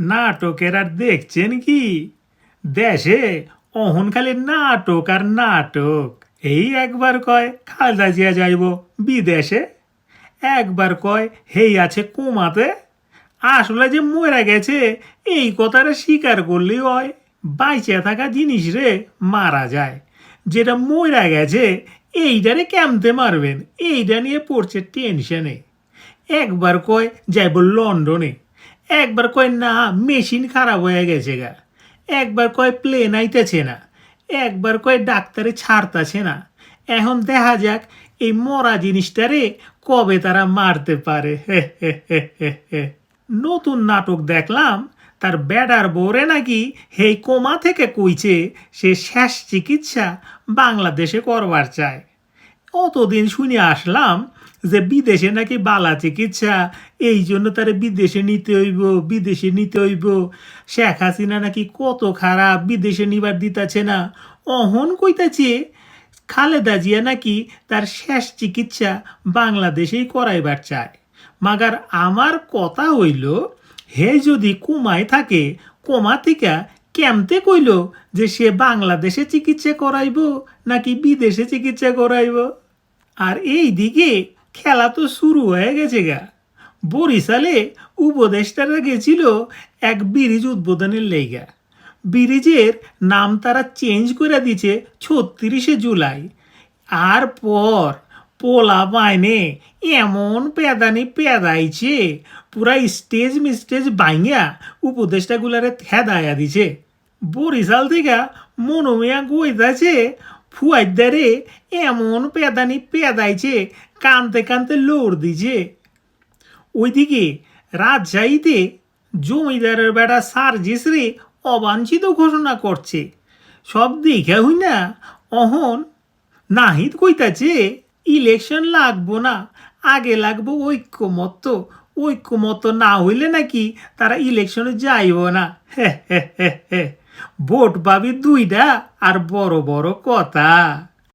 নাটকের আর দেখছেন কি? দেশে অহন খালি নাটক আর নাটক। এই একবার কয়, খালদা জিয়া যাইব বিদেশে। একবার কয়, হেই আছে কুমাতে। আসলে যে মরে গেছে, এই কথাটা স্বীকার করলেই হয়। বাইচে থাকা জিনিস রে, মারা যায়। যেটা মরা গেছে এইটারে কেমতে মারবেন। এইটা নিয়ে পড়ছে টেনশনে। একবার কয়, যাইব লন্ডনে। একবার কয়, না, মেশিন খারাপ হয়ে গেছে গা। একবার কয়, প্লেন আইতেছে না। একবার কয়, ডাক্তারে ছাড়তাছে না। এখন দেখা যাক এই মরা জিনিসটারে কবে তারা মারতে পারে। নতুন নাটক দেখলাম, তার বেডার বোরে নাকি হেই কোমা থেকে কইছে, সে শেষ চিকিৎসা বাংলাদেশে করবার চায়। অতদিন শুনে আসলাম যে বিদেশে নাকি বালা চিকিৎসা, এই জন্য তারে বিদেশে নিতে হইব, বিদেশে নিতে হইব। শেখ হাসিনা নাকি কত খারাপ, বিদেশে নিবার দিতাছে না। অহন কইতাছে, খালেদা জিয়া নাকি তার শেষ চিকিৎসা বাংলাদেশেই করাইবার চায়। মাগার আমার কথা হইল, হে যদি কুমায় থাকে, কোমা থেকে কেমতে কইল যে সে বাংলাদেশে চিকিৎসা করাইব নাকি বিদেশে চিকিৎসা করাইব? আর এই দিকে খেলা তো শুরু হয়ে গেছে গা। বরিশালে উপদেষ্টারা গেছিল এক ব্রিজ উদ্বোধনের লেগা ব্রিজের নাম তারা চেঞ্জ করে দিছে ছত্রিশে জুলাই। আর পর পোলা বাইনে এমন পেদানি পেদাইছে, পুরা স্টেজ মিস্টেজ বাইঙ্গা উপদেষ্টাগুলারে থেদায়া দিছে। বরিশাল থেকে মনোমিয়া গইতাছে ফুয়াইদারে এমন পেদানি পেদাইছে কানতে কানতে লোর দিছে ওইদিকে রাজশাহীতে জমিদারের বেটা সার্জিস রে অবাঞ্ছিত ঘোষণা করছে সব দেখে হই না অহন নাহিদ কইতাছে ইলেকশন লাগবো না আগে লাগবো ঐক্যমত্য ঐক্যমত্য না হইলে নাকি তারা ইলেকশনে যাইব না হে হে হে হে ভোট পাবি দুইটা আর বড় বড় কথা